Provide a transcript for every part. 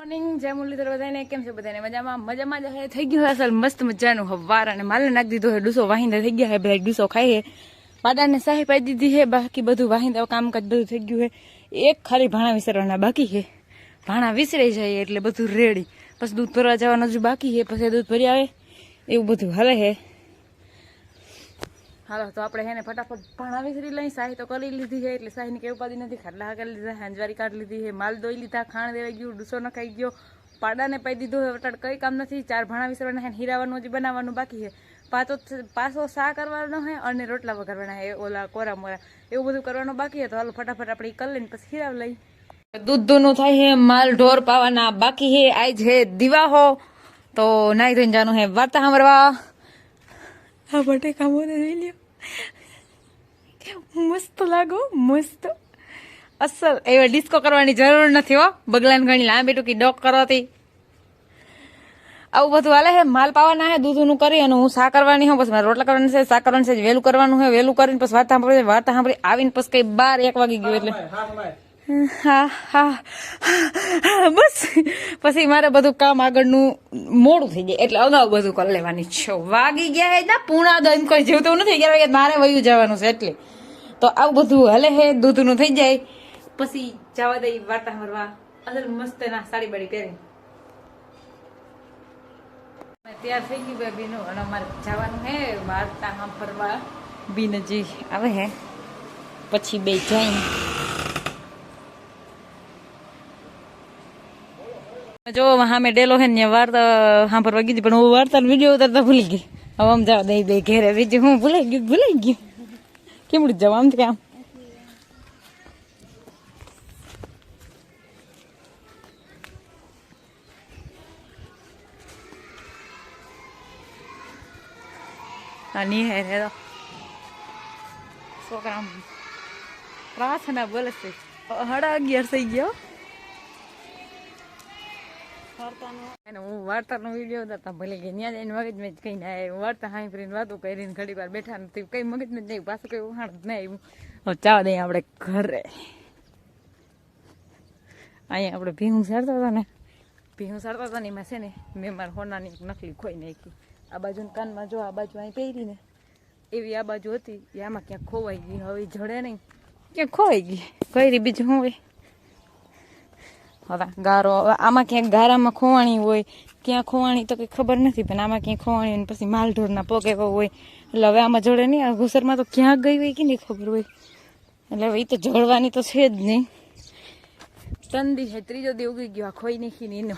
Morning જય બધાને. કેમ છે બધાને? મજામાં? મજામાં જ હે. થઈ ગયું અસલ મસ્ત મજાનું હવાર અને માલે નાખી દીધો હે. ડૂસો વાહિંદા થઈ ગયા હે. ભાઈ ડૂસો ખાઈ હે. પાડાને સાહી પાઈ દીધી હે. બાકી બધું વાહિંદા કામકાજ બધું થઈ ગયું હે. એક ખાલી ભાણા વિસરવાના બાકી હે. ભાણા વિસરાઈ જાય એટલે બધું રેડી. પછી દૂધ ભરવા જવાનું હજુ બાકી હે. પછી દૂધ ભરી આવે. એવું બધું હાલે હે. હાલો, તો આપણે હેને ફટાફટ ભણાવી વિસરી લઈ સાહી તો કરી લીધી છે, એટલે સાહીની કેવું પાડી નથી. ખાટલા કરી લીધા, હાંજવારી કાઢી લીધી છે. માલ દોઈ લીધા, ખાણ દેવાઈ ગયું, ડૂસો નખાઈ ગયો. પાડાને પાઈ દીધો વટાડ કઈ કામ નથી. ચાર ભણાવી વિસરવાના હેને હીરાવાનું હજી બનાવવાનું બાકી છે. પાછો પાછો સા કરવાનો છે અને રોટલા વઘારવાના છે ઓલા કોરા મોરા. એવું બધું કરવાનું બાકી છે, તો હાલો ફટાફટ આપણે કરી લઈને પછી હીરાવ લઈ. દૂધ દૂધનું થાય છે, માલ ઢોર પાવાના બાકી છે. આજ છે દિવાહો. તો નાઈ ધોઈને જવાનું છે, વાર્તા સાંભળવા. આ મોરે જોઈ લ્યો. મસ્ત લાગો, મસ્ત. અસલ, એવા ડિસ્કો કરવાની જરૂર નથી હો. બગલાને ઘણી લાંબી ટૂંકી ડોક કરવાથી. આવું બધું હાલે હે માલ પાવાના છે? દૂધનું કરી અને હું શા કરવાની હું, પછી મારે રોટલા કરવાની છે શા કરવાની છે વહેલું કરવાનું છે વહેલું કરીને પછી વાર્તા સાંભળી વાર્તા સાંભળી આવીને પછી કઈ બાર એક વાગી ગયું એટલે. હા હા. બસ. પછી મારે બધું કામ આગળનું મોડું થઈ જાય એટલે અગાઉ બધું કરી લેવાની છે વાગી ગયા ના, પૂણા દમ કોઈ જેવું નથી. વાગે મારે વયું જવાનું છે એટલે. તો આવું બધું હલે હે, દૂધનું થઈ જાય. પછી જવા દઈ વાર્તા ફરવા અદર મસ્ત ના સાડી બાડી પહેરી. તૈયાર થઈ ગયું બે બીનું અને અમારે જવાનું હે વાર્તા ફરવા બીન નજીક આવે હે. પછી બે જઈને. જો સામે ડેલો હે ને વાર્તા સાંભળવા ગઈ પણ હું વાર્તા વીડિયો ઉતારતા ભૂલી ગઈ. હવે આમ જાવ દઈ દઈ ઘેરે બીજું હું ભૂલાઈ ગયું ભૂલાઈ ગયું. કેમડું જવા આમ આમ? આ નિહાર હે તો છોકરા પ્રાર્થના બોલે છે. સાડા અગિયાર થઈ ગયો અને હું અહીંયા આપણે ભીહું સારતા હતા ને. ભીહું સારતા હતા ને એમાં છે ને મેં મારા હોનાની નકલી ખોઈ નાખી. આ બાજુ કાનમાં જો, આ બાજુ અહીં પહેરી ને. એવી આ બાજુ હતી, એ આમાં ક્યાંક ખોવાઈ ગઈ. હવે જડે નહીં. ક્યાંક ખોવાઈ ગઈ. કઈ બીજું હોય? હવે ગારો, હવે આમાં ક્યાંક ગારામાં ખોવાણી હોય, ક્યાં ખોવાણી તો કંઈ ખબર નથી, પણ આમાં ક્યાંક ખોવાણી હોય પછી માલઢોરના પગ એવો હોય. એટલે હવે આમાં જોડે નહીં, આ ઘુસરમાં તો ક્યાં ગઈ હોય કે નહીં ખબર હોય? એટલે હવે એ તો જળવાની તો છે જ નહીં. તંદી છે ત્રીજો દી ઉગી ગયો, આ ખોઈ નહીં એનો.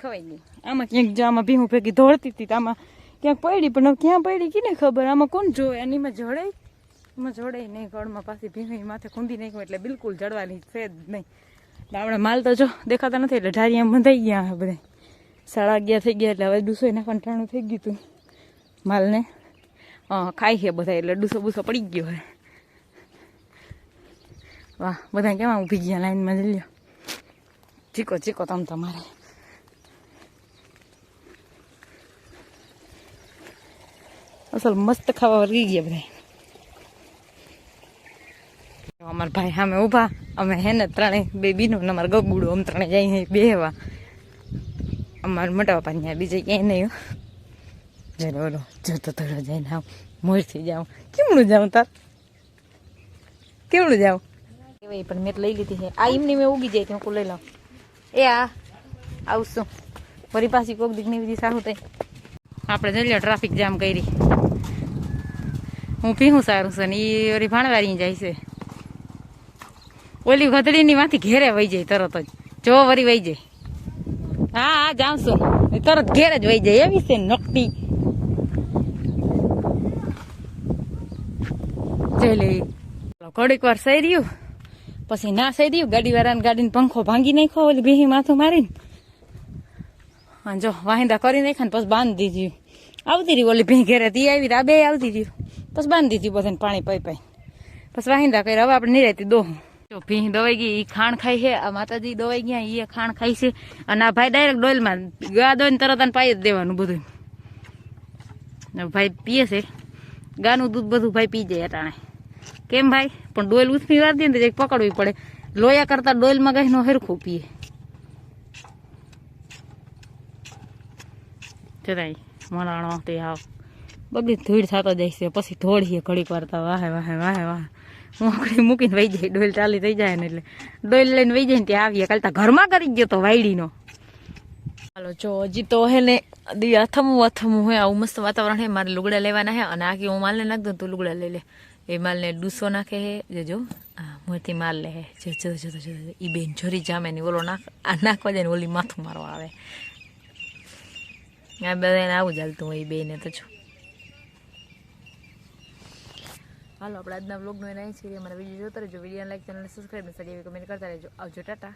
ખવાઈ નહીં આમાં ક્યાંક જો આમાં ભીહું ભેગી ધોળતી હતી આમાં ક્યાંક પડી પણ ક્યાં પડી કે ને ખબર? આમાં કોણ જોવે? એનીમાં જડે? એમાં જડે નહીં ગળમાં પાછી ભીમી માથે ખૂંદી નાખ્યું, એટલે બિલકુલ જડવાની છે જ નહીં. આપણે માલ તો જો દેખાતા નથી એટલે ઢારી એમ બંધાઈ ગયા બધા. સાડા અગિયાર થઈ ગયા એટલે હવે ડૂસો એના કંટાણું થઈ ગયું હતું. માલને. હા ખાઈ છે બધા એટલે ડૂસો બૂસો પડી ગયો હવે. વાહ, બધા કેમાં ઊભી ગયા લાઈનમાં જઈ લો ચીકો ચીકો તમ તમારે. અસલ મસ્ત ખાવા વર્ગી ગયા બધા. અમારા ભાઈ સામે ઊભા. અમે હે ને ત્રણે બે બીનું અમારે ગગુડું અમે ત્રણે જઈ બેહવા. અમારા મોટા બાપા ત્યાં બીજે ક્યાંય નહીં જરો બોલો ઓલો જતો થોડો જઈને આવ. મોરથી જાઉં કેમનું જાઉં તાર? કેમનું જાઉં કહેવાય પણ મેં લઈ લીધી છે. આ એમની મેં ઉગી જાય હું લઈ લઉં. એ આ આવશું. ફરી પાછી કોક દીકની વિધિ સારું થાય. આપણે જઈ લો ટ્રાફિક જામ કરી. હું પીહું સારું છે ને એ વળી ભાણવારી જાય છે. ઓલી ગધડીની માંથી ઘેરે વહી જાય તરત જ. જો વરી વહી જાય. હા હા છું. તરત ઘેરે જ વહી જાય. એવી છે નકટી. જઈ લે. ઘડીક વાર સહી રહ્યું. પછી ના સહી રહ્યું. ગાડી વાળાને ગાડીને પંખો ભાંગી નાખ્યો, ઓલી બેહી માથું મારીને. હા, જો, વાહિંદા કરી નાખ્યા ને પછી બાંધી દીધું. આવતી રહી ઓલી ભીં ઘેરે. તી આવી આ બે આવતી રહ્યું. પછી બાંધી દીધું બધાને પાણી પાઈ પાઈ. પછી વાહિંદા કરી હવે આપણે નિરાતી દો જો ભીહ દવાઈ ગઈ એ ખાણ ખાઈ છે, આ માતાજી દવાઈ ગયા એ ખાણ ખાઈ છે. અને આ ભાઈ ડાયરેક્ટ ડોલમાં ગા દોઈને તરત પાઈ જ દેવાનું બધું ભાઈ પીએ છે. ગાનું દૂધ બધું ભાઈ પી જાય અટાણે. કેમ ભાઈ? પણ ડોલ ઉથમી વાર દે ને તો પકડવી પડે. લોયા કરતા ડોલમાં ગાયનો હરખું પીએ. જરાય મરાણો તે આવ બધી ધૂળ થતો જાય છે, પછી ધોળીએ ઘડીક વાર વાહે વાહે વાહે વાહે. મોકળી મૂકીને વહી જાય, ડોલ ચાલી થઈ જાય ને એટલે. ડોલ લઈને વહી જાય ને ત્યાં આવીએ, કાલે ઘરમાં કરી ગયો તો વાયડીનો. હાલો, જો, હજી તો હે ને, દી અથમું અથમું હોય આવું મસ્ત વાતાવરણ હે, મારે લુગડા લેવાના હે, અને આખી હું માલને નાખ દઉં તું લુગડા લઈ લે. એ માલને ડૂસો નાખે હે, જે, જો હા મોરથી માલ લે હે. જો જો જો જો એ બેન જોરી જામે ને ઓલો નાખ, આ નાખવા જાય ને ઓલી માથું મારવા આવે. આ બધાને આવું જ હાલતું હોય એ બેને તો જો. હાલો, આપણે આજના બ્લોગનો એના છે છીએ. અમારા વીડિયો જોતા રહેજો. વીડિયો લાઈક ચેનલ સબસ્ક્રાઈબ અને સારી એવી કરતા રહેજો. આવજો, ટાટા.